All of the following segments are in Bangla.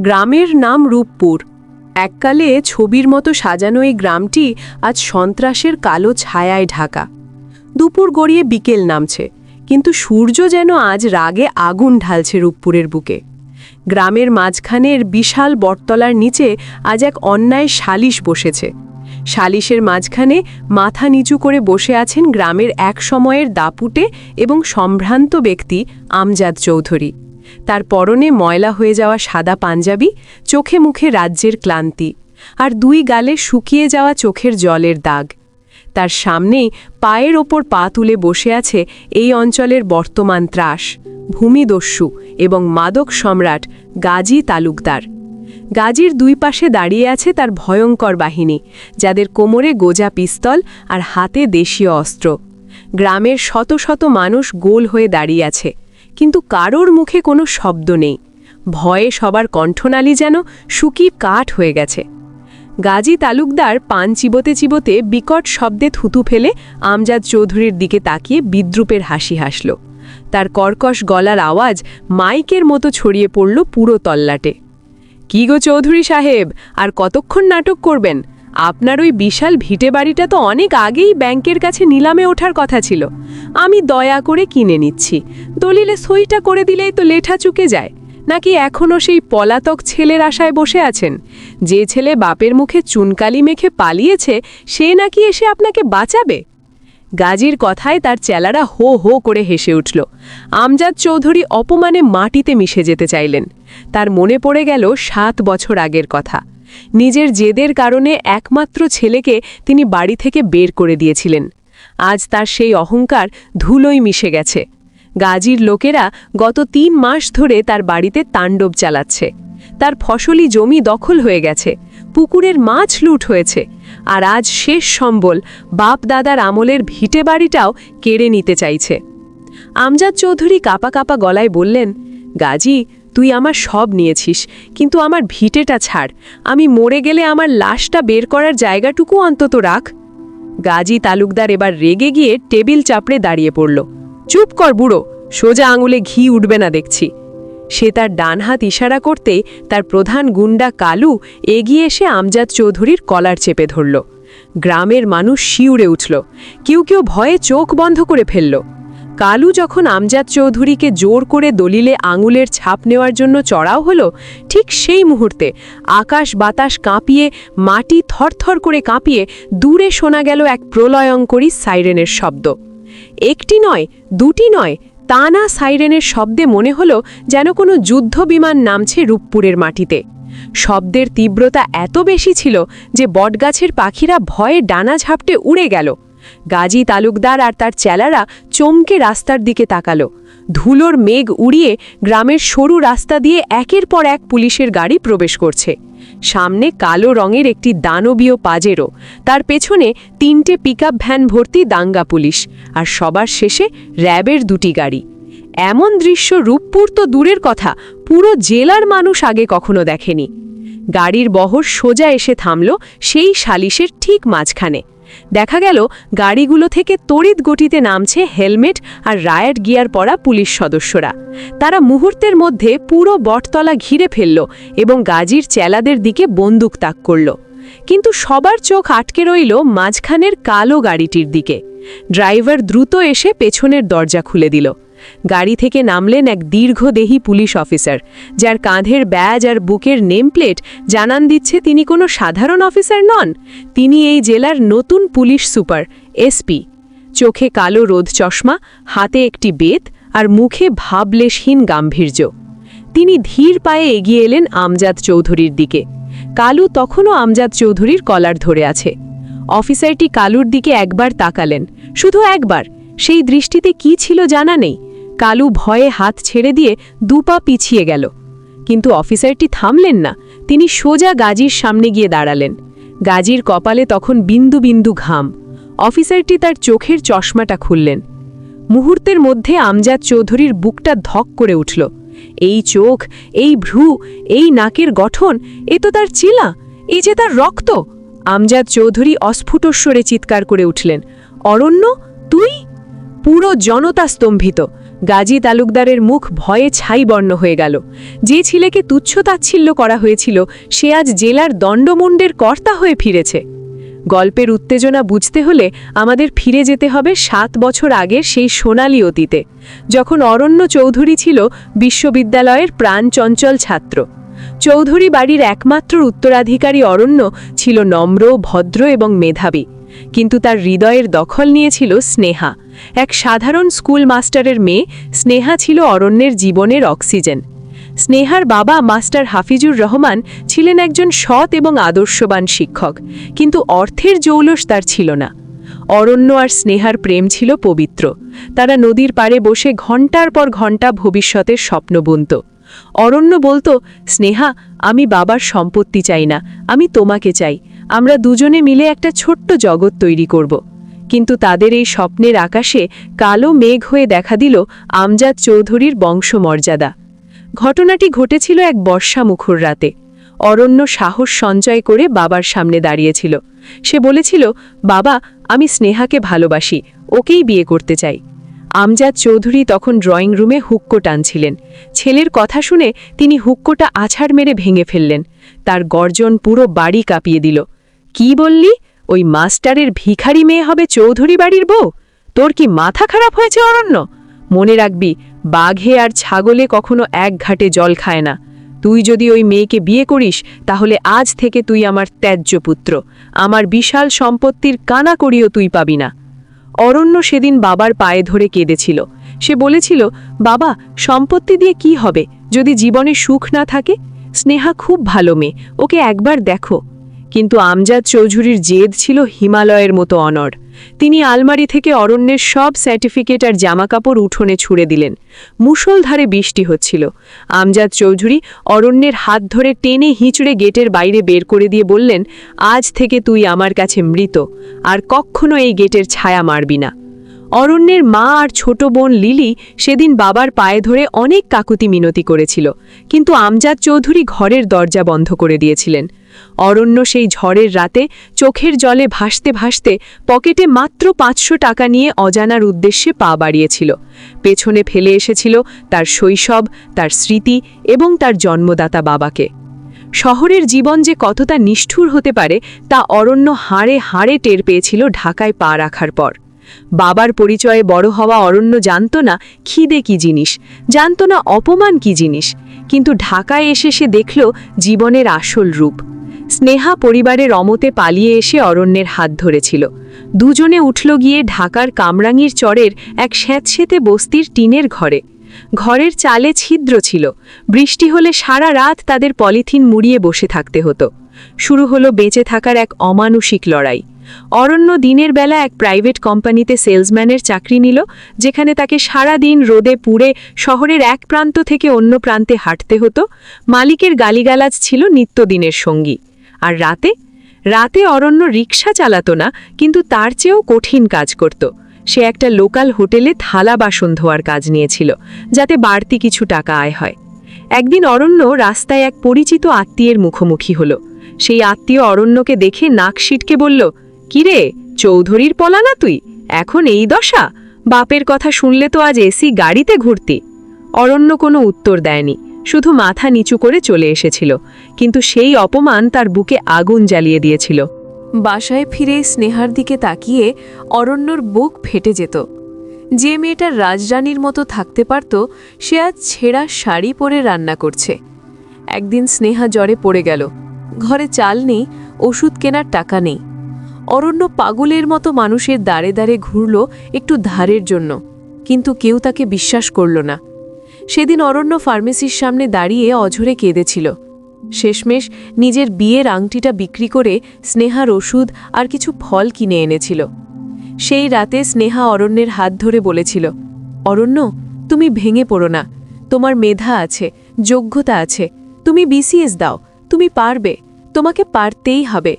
গ্রামের নাম রূপপুর। এককালে ছবির মতো সাজানো এই গ্রামটি আজ সন্ত্রাসের কালো ছায়ায় ঢাকা। দুপুর গড়িয়ে বিকেল নামছে, কিন্তু সূর্য যেন আজ রাগে আগুন ঢালছে রূপপুরের বুকে। গ্রামের মাঝখানের বিশাল বটতলার নিচে আজ এক অন্যায় সালিশ বসেছে। সালিশের মাঝখানে মাথা নিচু করে বসে আছেন গ্রামের এক সময়ের দাপুটে এবং সম্ভ্রান্ত ব্যক্তি আমজাদ চৌধুরী। তার পরনে ময়লা হয়ে যাওয়া সাদা পাঞ্জাবি, চোখে মুখে রাজ্যের ক্লান্তি, আর দুই গালে শুকিয়ে যাওয়া চোখের জলের দাগ। তার সামনেই পায়ের ওপর পা তুলে বসে আছে এই অঞ্চলের বর্তমান ত্রাস, ভূমিদস্যু এবং মাদক সম্রাট গাজী তালুকদার। গাজীর দুই পাশে দাঁড়িয়ে আছে তার ভয়ঙ্কর বাহিনী, যাদের কোমরে গোজা পিস্তল আর হাতে দেশীয় অস্ত্র। গ্রামের শত শত মানুষ গোল হয়ে দাঁড়িয়ে আছে। কিন্তু কারোর মুখে কোনো শব্দ নেই। ভয়ে সবার কণ্ঠনালী যেন শুকিয়ে কাঠ হয়ে গেছে। গাজী তালুকদার পান চিবোতে চিবোতে বিকট শব্দে থুতু ফেলে আমজাদ চৌধুরীর দিকে তাকিয়ে বিদ্রুপের হাসি হাসল। তার কর্কশ গলার আওয়াজ মাইকের মতো ছড়িয়ে পড়ল পুরো তল্লাটে। কি গো চৌধুরী সাহেব, আর কতক্ষণ নাটক করবেন? আপনার ওই বিশাল ভিটে বাড়িটা তো অনেক আগেই ব্যাংকের কাছে নিলামে ওঠার কথা ছিল। আমি দয়া করে কিনে নিচ্ছি। দলিলে সইটা করে দিলেই তো লেঠা চুকে যায়। নাকি এখনও সেই পলাতক ছেলের আশায় বসে আছেন? যে ছেলে বাপের মুখে চুনকালি মেখে পালিয়েছে, সে নাকি এসে আপনাকে বাঁচাবে? গাজীর কথায় তার চেলারা হো হো করে হেসে উঠল। আমজাদ চৌধুরী অপমানে মাটিতে মিশে যেতে চাইলেন। তার মনে পড়ে গেল সাত বছর আগের কথা। নিজের জেদের কারণে একমাত্র ছেলেকে তিনি বাড়ি থেকে বের করে দিয়েছিলেন। আজ তার সেই অহংকার ধুলোই মিশে গেছে। গাজীর লোকেরা গত তিন মাস ধরে তার বাড়িতে তাণ্ডব চালাচ্ছে। তার ফসলি জমি দখল হয়ে গেছে। পুকুরের মাছ লুট হয়েছে। আর আজ শেষ সম্বল বাপ দাদার আমলের ভিটে বাড়িটাও কেড়ে নিতে চাইছে। আমজাদ চৌধুরী কাপা কাপা গলায় বললেন, গাজী তুই আমার সব নিয়েছিস, কিন্তু আমার ভিটেটা ছাড়। আমি মরে গেলে আমার লাশটা বের করার জায়গাটুকু অন্তত রাখ। গাজী তালুকদার এবার রেগে গিয়ে টেবিল চাপড়ে দাঁড়িয়ে পড়ল। চুপ কর বুড়ো, সোজা আঙুলে ঘি উঠবে না দেখছি। সে তার ডান হাত ইশারা করতে তার প্রধান গুন্ডা কালু এগিয়ে এসে আমজাদ চৌধুরীর কলার চেপে ধরল। গ্রামের মানুষ শিউরে উঠল। কেউ কেউ ভয়ে চোখ বন্ধ করে ফেলল। কালু যখন আমজাদ চৌধুরীকে জোর করে দলিলে আঙুলের ছাপ নেওয়ার জন্য চড়াও হলো, ঠিক সেই মুহূর্তে আকাশ বাতাস কাঁপিয়ে, মাটি থরথর করে কাঁপিয়ে দূরে শোনা গেল এক প্রলয়ঙ্করী সাইরেনের শব্দ। একটি নয়, দুটি নয়, তা না সাইরেনের শব্দে মনে হলো যেন কোনো যুদ্ধ বিমান নামছে রূপপুরের মাটিতে। শব্দের তীব্রতা এত বেশি ছিল যে বটগাছের পাখিরা ভয়ে ডানা ঝাপটে উড়ে গেল। গাজী তালুকদার আর তার চেলারা চমকে রাস্তার দিকে তাকালো। ধুলোর মেঘ উড়িয়ে গ্রামের সরু রাস্তা দিয়ে একের পর এক পুলিশের গাড়ি প্রবেশ করছে। সামনে কালো রঙের একটি দানবীয় পাজেরো তার পেছনে তিনটে পিকআপ ভ্যান ভর্তি দাঙ্গা পুলিশ আর সবার শেষে র্যাবের দুটি গাড়ি। এমন দৃশ্য রূপপুর তো দূরের কথা, পুরো জেলার মানুষ আগে কখনো দেখেনি। গাড়ির বহর সোজা এসে থামল সেই সালিশের ঠিক মাঝখানে। দেখা গেল গাড়িগুলো থেকে তড়িৎ গতিতে নামছে হেলমেট আর রায়ার গিয়ার পরা পুলিশ সদস্যরা। তারা মুহূর্তের মধ্যে পুরো বটতলা ঘিরে ফেলল এবং গাজীর চেলাদের দিকে বন্দুক তাক করল। কিন্তু সবার চোখ আটকে রইল মাঝখানের কালো গাড়িটির দিকে। ড্রাইভার দ্রুত এসে পেছনের দরজা খুলে দিল। গাড়ি থেকে নামলেন এক দীর্ঘদেহী পুলিশ অফিসার, যার কাঁধের ব্যাজ আর বুকের নেমপ্লেট জানান দিচ্ছে তিনি কোনো সাধারণ অফিসার নন। তিনি এই জেলার নতুন পুলিশ সুপার এসপি চোখে কালো রোদ চশমা, হাতে একটি বেত আর মুখে ভাবলেশহীন গাম্ভীর্য। তিনি ধীর পায়ে এগিয়ে এলেন আমজাদ চৌধুরীর দিকে। কালু তখনও আমজাদ চৌধুরীর কলার ধরে আছে। অফিসারটি কালুর দিকে একবার তাকালেন। শুধু একবার, সেই দৃষ্টিতে কি ছিল জানা নেই। কালু ভয়ে হাত ছেড়ে দিয়ে দুপা পিছিয়ে গেল। কিন্তু অফিসারটি থামলেন না, তিনি সোজা গাজীর সামনে গিয়ে দাঁড়ালেন। গাজীর কপালে তখন বিন্দু বিন্দু ঘাম। অফিসারটি তার চোখের চশমাটা খুললেন। মুহূর্তের মধ্যে আমজাদ চৌধুরীর বুকটা ধক করে উঠল। এই চোখ, এই ভ্রু, এই নাকের গঠন, এ তো তার চিলা এই যে তার রক্ত। আমজাদ চৌধুরী অস্ফুটস্বরে চিৎকার করে উঠলেন। অরণ্য, তুই? পুরো জনতা স্তম্ভিত। গাজী তালুকদারের মুখ ভয়ে ছাই বর্ণ হয়ে গেল। যে ছেলেকে তুচ্ছ তাচ্ছিল্য করা হয়েছিল, সে আজ জেলার দণ্ডমুণ্ডের কর্তা হয়ে ফিরেছে। গল্পের উত্তেজনা বুঝতে হলে আমাদের ফিরে যেতে হবে সাত বছর আগের সেই সোনালি অতীতে, যখন অরণ্য চৌধুরী ছিল বিশ্ববিদ্যালয়ের প্রাণচঞ্চল ছাত্র। চৌধুরী বাড়ির একমাত্র উত্তরাধিকারী অরণ্য ছিল নম্র, ভদ্র এবং মেধাবী। কিন্তু তার হৃদয়ের দখল নিয়েছিল স্নেহা। এক সাধারণ স্কুল মাস্টারের মেয়ে, স্নেহা ছিল অরণ্যের জীবনের অক্সিজেন। স্নেহার বাবা মাস্টার হাফিজুর রহমান ছিলেন একজন সৎ এবং আদর্শবান শিক্ষক, কিন্তু অর্থের জৌলস তার ছিল না। অরণ্য আর স্নেহার প্রেম ছিল পবিত্র। তারা নদীর পাড়ে বসে ঘণ্টার পর ঘণ্টা ভবিষ্যতের স্বপ্ন বুনত। অরণ্য বলতো, স্নেহা, আমি বাবার সম্পত্তি চাই না, আমি তোমাকে চাই। আমরা দুজনে মিলে একটা ছোট্ট জগৎ তৈরি করব। কিন্তু তাদের এই স্বপ্নের আকাশে কালো মেঘ হয়ে দেখা দিল আমজাদ চৌধুরীর বংশমর্যাদা। ঘটনাটি ঘটেছিল এক বর্ষা মুখর রাতে। অরণ্য সাহস সঞ্চয় করে বাবার সামনে দাঁড়িয়েছিল। সে বলেছিল, বাবা, আমি স্নেহাকে ভালোবাসি, ওকেই বিয়ে করতে চাই। আমজাদ চৌধুরী তখন ড্রয়িং রুমে হুক্কো টানছিলেন। ছেলের কথা শুনে তিনি হুক্কোটা আছাড় মেরে ভেঙে ফেললেন। তার গর্জন পুরো বাড়ি কাঁপিয়ে দিল। কি বললি? ওই মাস্টারের ভিখারি মেয়ে হবে চৌধুরী বাড়ির বউ? তোর কি মাথা খারাপ হয়েছে, অরণ্য? মনে রাখবি, বাঘে আর ছাগলে কখনো এক ঘাটে জল খায় না। তুই যদি ওই মেয়েকে বিয়ে করিস, তাহলে আজ থেকে তুই আমার ত্যায্য পুত্র। আমার বিশাল সম্পত্তির কানা করিও তুই পাবি না। অরণ্য সেদিন বাবার পায়ে ধরে কেঁদেছিল। সে বলেছিল, বাবা, সম্পত্তি দিয়ে কি হবে? যদি জীবনে সুখ না থাকে? স্নেহা খুব ভালো মেয়ে। ওকে একবার দেখো। কিন্তু আমজাদ চৌধুরীর জেদ ছিল হিমালয়ের মতো অনড়। তিনি আলমারি থেকে অরণ্যের সব সার্টিফিকেট আর জামাকাপড় উঠোনে ছুড়ে দিলেন। মুষলধারে বৃষ্টি হচ্ছিল। আমজাদ চৌধুরী অরণ্যের হাত ধরে টেনে হিঁচড়ে গেটের বাইরে বের করে দিয়ে বললেন, আজ থেকে তুই আমার কাছে মৃত, আর কখনো এই গেটের ছায়া মারবি না। অরণ্যের মা আর ছোট বোন লিলি সেদিন বাবার পায়ে ধরে অনেক কাকুতি মিনতি করেছিল, কিন্তু আমজাদ চৌধুরী ঘরের দরজা বন্ধ করে দিয়েছিলেন। অরণ্য সেই ঝড়ের রাতে চোখের জলে ভাসতে ভাসতে পকেটে মাত্র পাঁচশো টাকা নিয়ে অজানার উদ্দেশ্যে পা বাড়িয়েছিল। পেছনে ফেলে এসেছিল তার শৈশব, তার স্মৃতি এবং তার জন্মদাতা বাবাকে। শহরের জীবন যে কতটা নিষ্ঠুর হতে পারে তা অরণ্য হাড়ে হাড়ে টের পেয়েছিল ঢাকায় পা রাখার পর। বাবার পরিচয়ে বড় হওয়া অরণ্য জানত না খিদে কি জিনিস, জানত না অপমান কি জিনিস, কিন্তু ঢাকায় এসে সে দেখল জীবনের আসল রূপ। স্নেহা পরিবারের অমতে পালিয়ে এসে অরণ্যের হাত ধরেছিল। দুজনে উঠল গিয়ে ঢাকার কামরাঙির চরের এক স্যাঁতসেঁতে বস্তির টিনের ঘরে। ঘরের চালে ছিদ্র ছিল। বৃষ্টি হলে সারা রাত তাদের পলিথিন মুড়িয়ে বসে থাকতে হতো। শুরু হলো বেঁচে থাকার এক অমানুষিক লড়াই। অরণ্য দিনের বেলা এক প্রাইভেট কোম্পানিতে সেলসম্যানের চাকরি নিল, যেখানে তাকে সারা দিন রোদে পুড়ে শহরের এক প্রান্ত থেকে অন্য প্রান্তে হাঁটতে হতো। মালিকের গালিগালাজ ছিল নিত্যদিনের সঙ্গী। আর রাতে? রাতে অরণ্য রিক্সা চালাতো না, কিন্তু তার চেয়েও কঠিন কাজ করত। সে একটা লোকাল হোটেলে থালা বাসন ধোয়ার কাজ নিয়েছিল, যাতে বাড়তি কিছু টাকা আয় হয়। একদিন অরণ্য রাস্তায় এক পরিচিত আত্মীয়ের মুখোমুখি হলো। সেই আত্মীয় অরণ্যকে দেখে নাক সিটকে বলল, কিরে, চৌধুরীর পলা না তুই? এখন এই দশা? বাপের কথা শুনলে তো আজ এসি গাড়িতে ঘুরতি। অরণ্য কোনো উত্তর দেয়নি। শুধু মাথা নিচু করে চলে এসেছিল, কিন্তু সেই অপমান তার বুকে আগুন জ্বালিয়ে দিয়েছিল। বাসায় ফিরে স্নেহার দিকে তাকিয়ে অরণ্যর বুক ফেটে যেত। যে মেয়েটা রাজরানীর মতো থাকতে পারত, সে আজ ছেঁড়া শাড়ি পরে রান্না করছে। একদিন স্নেহা জ্বরে পড়ে গেল। ঘরে চাল নেই, ওষুধ কেনার টাকা নেই। অরণ্য পাগলের মতো মানুষের দাঁড়ে দাঁড়ে ঘুরল একটু ধারের জন্য, কিন্তু কেউ তাকে বিশ্বাস করল না। সেদিন অরণ্য ফার্মেসির সামনে দাঁড়িয়ে অঝরে কেঁদেছিল। শেষমেশ নিজের বিয়ের আংটিটা বিক্রি করে স্নেহার ওষুধ আর কিছু ফল কিনে এনেছিল। সেই রাতে স্নেহা অরণ্যের হাত ধরে বলেছিল, অরণ্য, তুমি ভেঙে পড়ো না। তোমার মেধা আছে, যোগ্যতা আছে। তুমি বিসিএস দাও। তুমি পারবে। তোমাকে পারতেই হবে।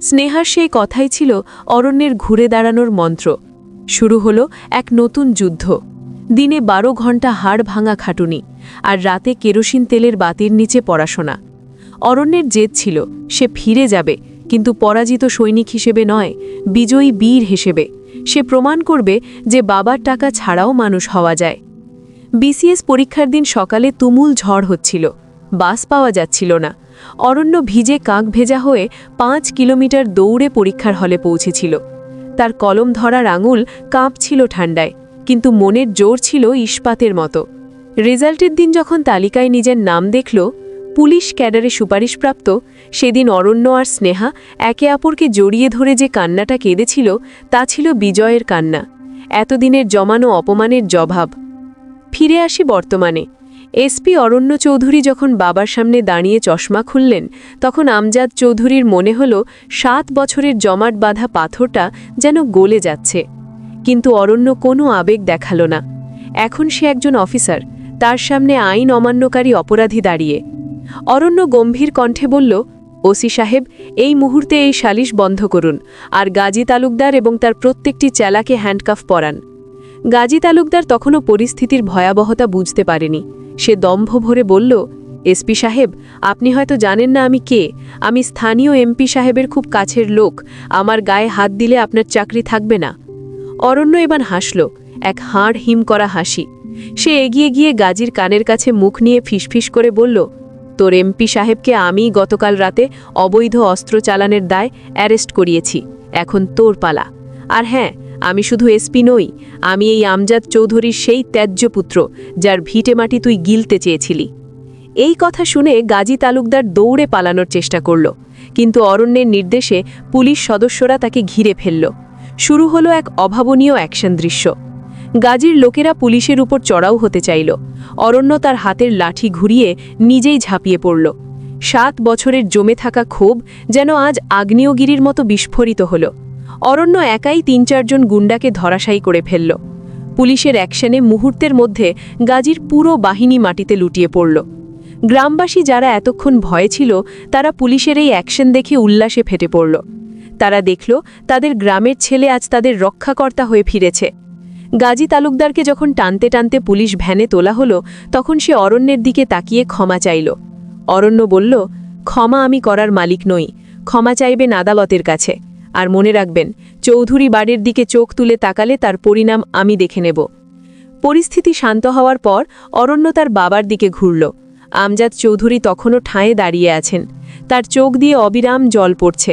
স্নেহার সেই কথাই ছিল অরণ্যের ঘুরে দাঁড়ানোর মন্ত্র। শুরু হলো এক নতুন যুদ্ধ। দিনে বারো ঘণ্টা হাড় ভাঙা খাটুনি আর রাতে কেরোসিন তেলের বাতির নিচে পড়াশোনা। অরণ্যের জেদ ছিল, সে ফিরে যাবে, কিন্তু পরাজিত সৈনিক হিসেবে নয়, বিজয়ী বীর হিসেবে। সে প্রমাণ করবে যে বাবার টাকা ছাড়াও মানুষ হওয়া যায়। বিসিএস পরীক্ষার দিন সকালে তুমুল ঝড় হচ্ছিল, বাস পাওয়া যাচ্ছিল না। অরণ্য ভিজে কাক ভেজা হয়ে পাঁচ কিলোমিটার দৌড়ে পরীক্ষার হলে পৌঁছেছিল। তার কলম ধরার আঙুল কাঁপছিল ঠান্ডায় কিন্তু মনের জোর ছিল ইস্পাতের মতো। রেজাল্টের দিন যখন তালিকায় নিজের নাম দেখল, পুলিশ ক্যাডারে সুপারিশপ্রাপ্ত, সেদিন অরণ্য আর স্নেহা একে অপরকে জড়িয়ে ধরে যে কান্নাটা কেঁদেছিল, তা ছিল বিজয়ের কান্না। এতদিনের জমানো অপমানের জবাব। ফিরে আসি বর্তমানে। এসপি অরণ্য চৌধুরী যখন বাবার সামনে দাঁড়িয়ে চশমা খুললেন, তখন আমজাদ চৌধুরীর মনে হল, সাত বছরের জমাট বাঁধা পাথরটা যেন গলে যাচ্ছে। কিন্তু অরণ্য কোনো আবেগ দেখাল না। এখন সে একজন অফিসার, তার সামনে আইন অমান্যকারী অপরাধী দাঁড়িয়ে। অরণ্য গম্ভীর কণ্ঠে বলল, ওসি সাহেব, এই মুহূর্তে এই সালিশ বন্ধ করুন আর গাজী তালুকদার এবং তার প্রত্যেকটি চেলাকে হ্যান্ডকাফ পরান। গাজী তালুকদার তখনও পরিস্থিতির ভয়াবহতা বুঝতে পারেনি। সে দম্ভ ভরে বলল, এসপি সাহেব, আপনি হয়তো জানেন না আমি কে। আমি স্থানীয় এমপি সাহেবের খুব কাছের লোক। আমার গায়ে হাত দিলে আপনার চাকরি থাকবে না। অরণ্য এবার হাসল, এক হাড় হিম করা হাসি। সে এগিয়ে গিয়ে গাজীর কানের কাছে মুখ নিয়ে ফিসফিস করে বলল, তোর এমপি সাহেবকে আমি গতকাল রাতে অবৈধ অস্ত্র চালানের দায় অ্যারেস্ট করিয়েছি। এখন তোর পালা। আর হ্যাঁ আমি শুধু এসপি নই, আমি এই আমজাদ চৌধুরীর সেই ত্যায্য পুত্র, যার ভিটে মাটি তুই গিলতে চেয়েছিলি। এই কথা শুনে গাজী তালুকদার দৌড়ে পালানোর চেষ্টা করল, কিন্তু অরণ্যের নির্দেশে পুলিশ সদস্যরা তাকে ঘিরে ফেলল। শুরু হলো এক অভাবনীয় অ্যাকশন দৃশ্য। গাজীর লোকেরা পুলিশের উপর চড়াও হতে চাইল। অরণ্য তার হাতের লাঠি ঘুরিয়ে নিজেই ঝাঁপিয়ে পড়ল। সাত বছরের জমে থাকা ক্ষোভ যেন আজ আগ্নেয়গিরির মতো বিস্ফোরিত হল। অরণ্য একাই তিন চারজন গুন্ডাকে ধরাশায়ী করে ফেলল। পুলিশের অ্যাকশনে মুহূর্তের মধ্যে গাজীর পুরো বাহিনী মাটিতে লুটিয়ে পড়ল। গ্রামবাসী যারা এতক্ষণ ভয়ে ছিল, তারা পুলিশের এই অ্যাকশন দেখে উল্লাসে ফেটে পড়ল। তারা দেখল, তাদের গ্রামের ছেলে আজ তাদের রক্ষাকর্তা হয়ে ফিরেছে। গাজী তালুকদারকে যখন টানতে টানতে পুলিশ ভ্যানে তোলা হলো, তখন সে অরণ্যের দিকে তাকিয়ে ক্ষমা চাইল। অরণ্য বলল, ক্ষমা আমি করার মালিক নই, ক্ষমা চাইবেন আদালতের কাছে। আর মনে রাখবেন, চৌধুরী বাড়ির দিকে চোখ তুলে তাকালে তার পরিণাম আমি দেখে নেব পরিস্থিতি শান্ত হওয়ার পর অরণ্য তার বাবার দিকে ঘুরল। আমজাদ চৌধুরী তখনও ঠাঁয়ে দাঁড়িয়ে আছেন। তার চোখ দিয়ে অবিরাম জল পড়ছে।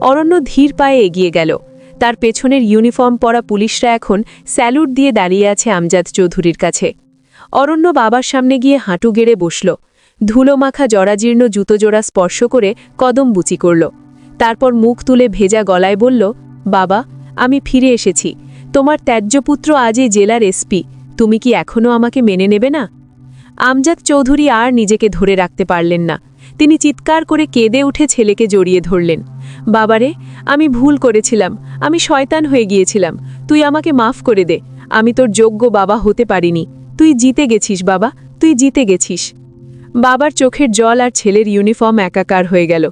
অরণ্য ধীর পায়ে এগিয়ে গেল। তার পেছনের ইউনিফর্ম পরা পুলিশরা এখন স্যালুট দিয়ে দাঁড়িয়ে আছে আমজাদ চৌধুরীর কাছে। অরণ্য বাবার সামনে গিয়ে হাঁটু গেড়ে বসল। ধুলো মাখা জরাজীর্ণ জুতোজোড়া স্পর্শ করে কদম বুচি করল। তারপর মুখ তুলে ভেজা গলায় বলল, বাবা, আমি ফিরে এসেছি। তোমার ত্যায্যপুত্র আজ এই জেলার এসপি। তুমি কি এখনও আমাকে মেনে নেবে না? আমজাদ চৌধুরী আর নিজেকে ধরে রাখতে পারলেন না। তিনি চিৎকার করে কেঁদে উঠে ছেলেকে জড়িয়ে ধরলেন। বাবারে, আমি ভুল করেছিলাম। আমি শয়তান হয়ে গিয়েছিলাম। তুই আমাকে মাফ করে দে। আমি তোর যোগ্য বাবা হতে পারিনি। তুই জিতে গেছিস, বাবা। তুই জিতে গেছিস। বাবার চোখের জল আর ছেলের ইউনিফর্ম একাকার হয়ে গেল।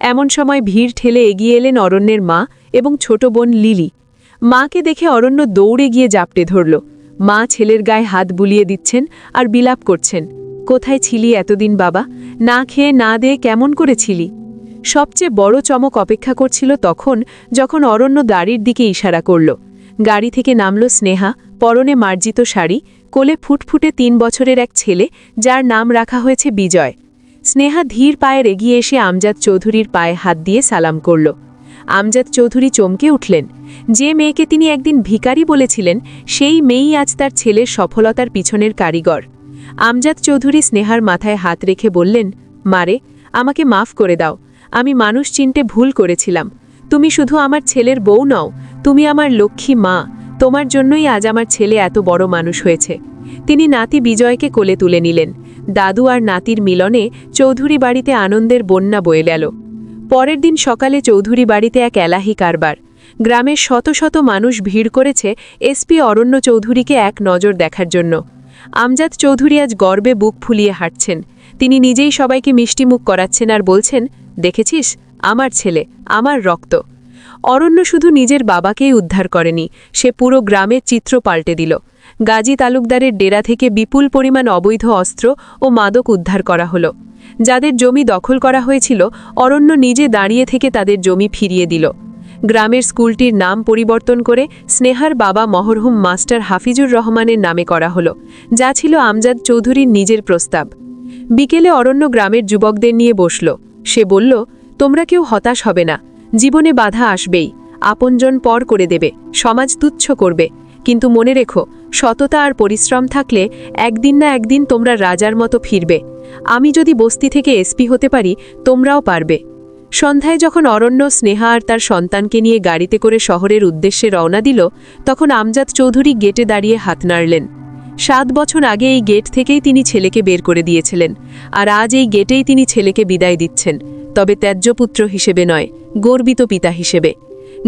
এমন সময় ভিড় ঠেলে এগিয়ে এলেন অরণ্যের মা এবং ছোট বোন লিলি। মাকে দেখে অরণ্য দৌড়ে গিয়ে জাপটে ধরল। মা ছেলের গায়ে হাত বুলিয়ে দিচ্ছেন আর বিলাপ করছেন। কোথায় ছিলি এতদিন, বাবা? না খেয়ে না দিয়ে কেমন করেছিলি সবচেয়ে বড় চমক অপেক্ষা করছিল তখন যখন অরণ্য দাড়ির দিকে ইশারা করল। গাড়ি থেকে নামল স্নেহা, পরনে মার্জিত শাড়ি, কোলে ফুটফুটে তিন বছরের এক ছেলে, যার নাম রাখা হয়েছে বিজয়। স্নেহা ধীর পায়ের এগিয়ে এসে আমজাদ চৌধুরীর পায়ে হাত দিয়ে সালাম করল। আমজাদ চৌধুরী চমকে উঠলেন। যে মেয়েকে তিনি একদিন ভিকারি বলেছিলেন, সেই মেয়েই আজ তার ছেলের সফলতার পিছনের কারিগর। আমজাদ চৌধুরী স্নেহার মাথায় হাত রেখে বললেন, মারে, আমাকে মাফ করে দাও। আমি মানুষ চিনতে ভুল করেছিলাম। তুমি শুধু আমার ছেলের বউ নও, তুমি আমার লক্ষ্মী মা। তোমার জন্যই আজ আমার ছেলে এত বড় মানুষ হয়েছে। তিনি নাতি বিজয়কে কোলে তুলে নিলেন। দাদু আর নাতির মিলনে চৌধুরী বাড়িতে আনন্দের বন্যা বয়ে গেল। পরের দিন সকালে চৌধুরী বাড়িতে এক এলাহি কারবার। গ্রামের শত শত মানুষ ভিড় করেছে এসপি অরণ্য চৌধুরীকে এক নজর দেখার জন্য। আমজাদ চৌধুরী আজ গর্বে বুক ফুলিয়ে হাঁটছেন। তিনি নিজেই সবাইকে মিষ্টিমুখ করাচ্ছেন আর বলছেন দেখেছিস? আমার ছেলে, আমার রক্ত। অরণ্য শুধু নিজের বাবাকেই উদ্ধার করেনি, সে পুরো গ্রামের চিত্র পাল্টে দিল। গাজী তালুকদারের ডেরা থেকে বিপুল পরিমাণ অবৈধ অস্ত্র ও মাদক উদ্ধার করা হলো। যাদের জমি দখল করা হয়েছিল, অরণ্য নিজে দাঁড়িয়ে থেকে তাদের জমি ফিরিয়ে দিল। গ্রামের স্কুলটির নাম পরিবর্তন করে স্নেহার বাবা মহরহুম মাস্টার হাফিজুর রহমানের নামে করা হলো, যা ছিল আমজাদ চৌধুরীর নিজের প্রস্তাব। বিকেলে অরণ্য গ্রামের যুবকদের নিয়ে বসল। সে বলল, তোমরা কেউ হতাশ হবে না। জীবনে বাধা আসবেই। আপনজন পর করে দেবে। সমাজ তুচ্ছ করবে। কিন্তু মনে রেখো, সততা আর পরিশ্রম থাকলে একদিন না একদিন তোমরা রাজার মতো ফিরবে। আমি যদি বস্তি থেকে এসপি হতে পারি, তোমরাও পারবে। সন্ধ্যায় যখন অরণ্য স্নেহা আর তার সন্তানকে নিয়ে গাড়িতে করে শহরের উদ্দেশ্যে রওনা দিল, তখন আমজাদ চৌধুরী গেটে দাঁড়িয়ে হাত নাড়লেন। সাত বছর আগে এই গেট থেকেই তিনি ছেলেকে বের করে দিয়েছিলেন, আর আজ এই গেটেই তিনি ছেলেকে বিদায় দিচ্ছেন, তবে ত্যায্যপুত্র হিসেবে নয়, গর্বিত পিতা হিসেবে।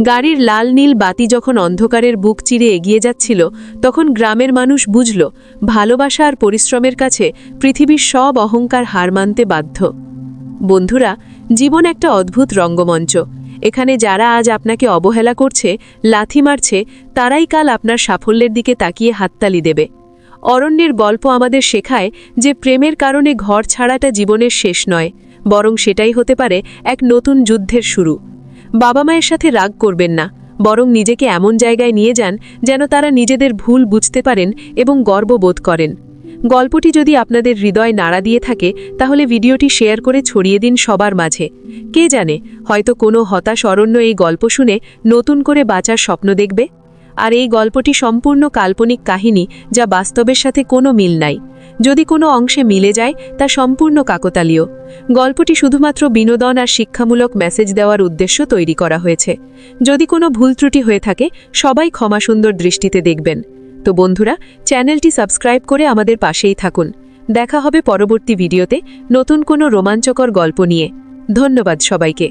গাড়ির লাল নীল বাতি যখন অন্ধকারের বুক চিরে এগিয়ে যাচ্ছিল, তখন গ্রামের মানুষ বুঝল, ভালোবাসা আর পরিশ্রমের কাছে পৃথিবীর সব অহংকার হার মানতে বাধ্য। বন্ধুরা, জীবন একটা অদ্ভুত রঙ্গমঞ্চ। এখানে যারা আজ আপনাকে অবহেলা করছে, লাথি মারছে, তারাই কাল আপনার সাফল্যের দিকে তাকিয়ে হাততালি দেবে। অরণ্যের গল্প আমাদের শেখায় যে প্রেমের কারণে ঘর ছাড়াটা জীবনের শেষ নয়, বরং সেটাই হতে পারে এক নতুন যুদ্ধের শুরু। বাবা মায়ের সাথে রাগ করবেন না, বরং নিজেকে এমন জায়গায় নিয়ে যান যেন তারা নিজেদের ভুল বুঝতে পারেন এবং গর্ববোধ করেন। গল্পটি যদি আপনাদের হৃদয় নাড়া দিয়ে থাকে, তাহলে ভিডিওটি শেয়ার করে ছড়িয়ে দিন সবার মাঝে। কে জানে, হয়তো কোনো হতাশ অরণ্য এই গল্প শুনে নতুন করে বাঁচার স্বপ্ন দেখবে? আর এই গল্পটি সম্পূর্ণ কাল্পনিক কাহিনী, যা বাস্তবের সাথে কোনো মিল নাই। যদি কোনো অংশে মিলে যায়, তা সম্পূর্ণ কাকতালীয়। গল্পটি শুধুমাত্র বিনোদন আর শিক্ষামূলক মেসেজ দেওয়ার উদ্দেশ্য তৈরি করা হয়েছে। যদি কোনো ভুল ত্রুটি হয়ে থাকে, সবাই ক্ষমা সুন্দর দৃষ্টিতে দেখবেন। তো বন্ধুরা, চ্যানেলটি সাবস্ক্রাইব করে আমাদের পাশেই থাকুন। দেখা হবে পরবর্তী ভিডিওতে নতুন কোনো রোমাঞ্চকর গল্প নিয়ে। ধন্যবাদ সবাইকে।